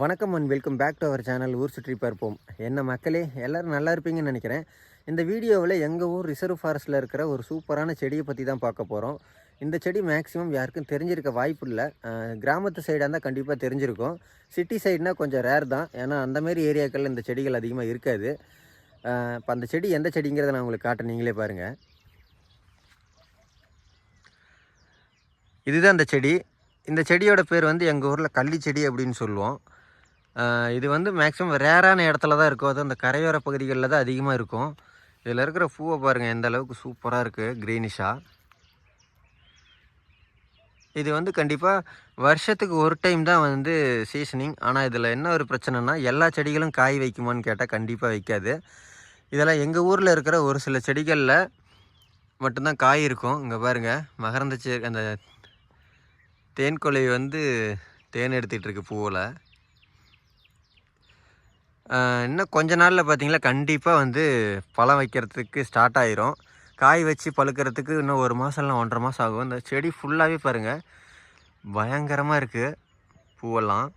வணக்கம் and welcome back to our channel ஊர் சுற்றி பார்ப்போம். என்ன மக்களே எல்லோரும் நல்லா இருப்பீங்கன்னு நினைக்கிறேன். இந்த வீடியோவில் எங்கள் ஊர் ரிசர்வ் ஃபாரஸ்ட்டில் இருக்கிற ஒரு சூப்பரான செடியை பற்றி தான் பார்க்க போகிறோம் இந்த செடி மேக்ஸிமம் யாருக்கும் தெரிஞ்சிருக்க வாய்ப்பு இல்லை. கிராமத்து சைடாக இருந்தால் கண்டிப்பாக தெரிஞ்சிருக்கும். சிட்டி சைடுனால் கொஞ்சம் ரேர் தான். ஏன்னா அந்தமாரி ஏரியாக்களில் இந்த செடிகள் அதிகமாக இருக்காது. இப்போ அந்த செடி எந்த செடிங்கிறத நான் உங்களுக்கு காட்டுறேன். நீங்களே பாருங்கள் இதுதான் அந்த செடி. இந்த செடியோட பேர் வந்து எங்கள் ஊரில் கள்ளி செடி அப்படின்னு சொல்லுவோம். இது வந்து மேக்ஸிமம் ரேரான இடத்துல தான் இருக்கும். அது அந்த கரையோர பகுதிகளில் தான் அதிகமாக இருக்கும். இதில் இருக்கிற பூவை பாருங்கள் எந்த அளவுக்கு சூப்பராக இருக்குது க்ரீனிஷாக இது வந்து கண்டிப்பாக வருஷத்துக்கு ஒரு டைம் தான் வந்து சீசனிங் ஆனால் இதில் என்ன ஒரு பிரச்சனைனா எல்லா செடிகளும் காய் வைக்குமான்னு கேட்டால் கண்டிப்பாக வைக்காது. இதெல்லாம் எங்கள் ஊரில் இருக்கிற ஒரு சில செடிகளில் மட்டும்தான் காய் இருக்கும். இங்கே பாருங்கள் மகரந்த செ அந்த தேன்கொலை வந்து தேன் எடுத்துகிட்டு இருக்கு பூவில். இன்னும் கொஞ்ச நாளில் பார்த்தீங்களா கண்டிப்பாக வந்து பழம் வைக்கிறதுக்கு ஸ்டார்ட் ஆயிரும். காய் வச்சு பழுக்கிறதுக்கு இன்னும் ஒரு மாதம்லாம் ஒன்றரை மாதம் ஆகும். இந்த செடி ஃபுல்லாகவே பாருங்கள் பயங்கரமாக இருக்குது பூவெல்லாம்.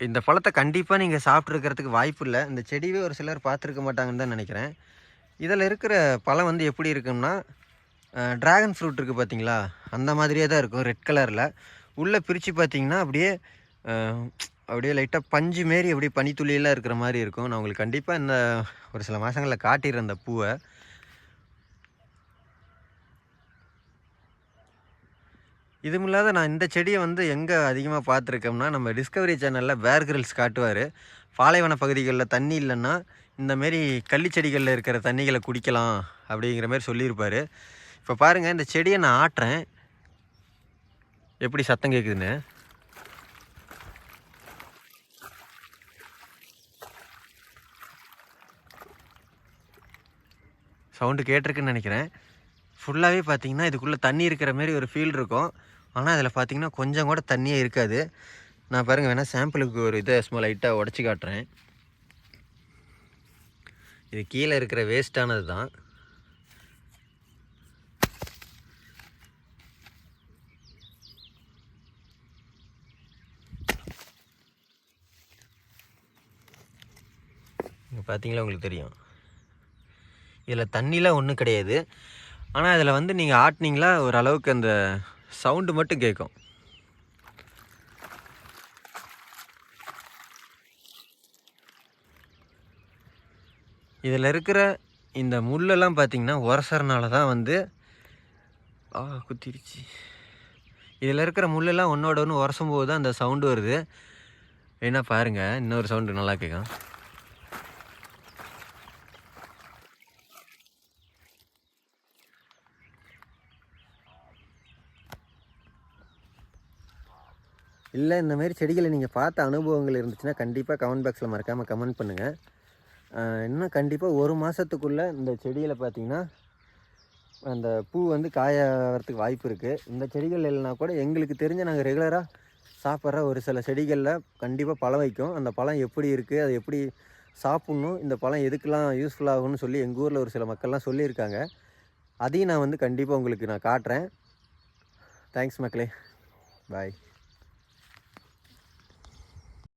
இந்த பழத்தை கண்டிப்பாக நீங்கள் சாப்பிட்ருக்கிறதுக்கு வாய்ப்பு இல்லை. இந்த செடியே ஒரு சிலர் பார்த்துருக்க மாட்டாங்கன்னு தான் நினைக்கிறேன். இதில் இருக்கிற பழம் வந்து எப்படி இருக்கும்னா ட்ராகன் ஃப்ரூட் இருக்குது பார்த்தீங்களா அந்த மாதிரியே தான் இருக்கும் ரெட் கலரில் உள்ளே பிரித்து பார்த்தீங்கன்னா அப்படியே அப்படியே லைட்டாக பஞ்சு மாரி அப்படியே பனித்துளியெல்லாம் இருக்கிற மாதிரி இருக்கும். நான் உங்களுக்கு கண்டிப்பாக இந்த ஒரு சில மாதங்களில் காட்டிடுறேன் அந்த பூவை. இதுவும் இல்லாத நான் இந்த செடியை வந்து எங்கே அதிகமாக பார்த்துருக்கோம்னா நம்ம டிஸ்கவரி சேனலில் பேர் கிரில்ஸ் காட்டுவார். பாலைவன பகுதிகளில் தண்ணி இல்லைன்னா இந்த மாரி கள்ளி செடிகளில் இருக்கிற தண்ணிகளை குடிக்கலாம் அப்படிங்கிற மாதிரி சொல்லியிருப்பார். இப்போ பாருங்கள் இந்த செடியை நான் ஆட்டுறேன். எப்படி சத்தம் கேட்குதுன்னு சவுண்டு கேட்டிருக்குன்னு நினைக்கிறேன். ஃபுல்லாகவே பார்த்தீங்கன்னா இதுக்குள்ளே தண்ணி இருக்கிற மாதிரி ஒரு ஃபீல் இருக்கும். ஆனால் அதில் பார்த்தீங்கன்னா கொஞ்சம் கூட தண்ணியே இருக்காது. நான் பாருங்கள் வேணால் சாம்பிளுக்கு ஒரு இதை சும்மா லைட்டாக உடச்சி காட்டுறேன். இது கீழே இருக்கிற வேஸ்ட்டானது தான். பார்த்தீங்களா உங்களுக்கு தெரியும். இதில் தண்ணிலாம் ஒன்றும் கிடையாது. ஆனால் இதில் வந்து நீங்கள் ஆட்டினீங்களா ஓரளவுக்கு அந்த சவுண்டு மட்டும் கேட்கும் இதில் இருக்கிற இந்த முள்ளெல்லாம் பார்த்தீங்கன்னா உரசறனால தான் வந்து ஆ குத்திருச்சு இதில் இருக்கிற முள்ளெல்லாம் ஒன்றோட ஒன்று உரசும் போது தான் அந்த சவுண்டு வருது. வேணா பாருங்கள் இன்னொரு சவுண்டு நல்லா கேட்கும் இல்லை இந்த மாதிரி செடிகளை நீங்கள் பார்த்த அனுபவங்கள் இருந்துச்சுன்னா கண்டிப்பாக கமெண்ட் பாக்ஸில் மறக்காமல் கமெண்ட் பண்ணுங்கள் இன்னும் கண்டிப்பாக ஒரு மாதத்துக்குள்ளே இந்த செடியில் பார்த்தீங்கன்னா அந்த பூ வந்து காயறதுக்கு வாய்ப்பு இருக்குது இந்த செடிகள் இல்லைனா கூட எங்களுக்கு தெரிஞ்ச நாங்கள் ரெகுலராக சாப்பிட்ற ஒரு சில செடிகளில் கண்டிப்பாக பழம் வைக்கும். அந்த பழம் எப்படி இருக்குது அது எப்படி சாப்பிட்ணும் இந்த பழம் எதுக்கெல்லாம் யூஸ்ஃபுல்லாகும்னு சொல்லி எங்கள் ஊரில் ஒரு சில மக்கள்லாம் சொல்லியிருக்காங்க. அதையும் நான் வந்து கண்டிப்பாக உங்களுக்கு நான் காட்டுறேன். தேங்க்ஸ் மக்களே. பாய்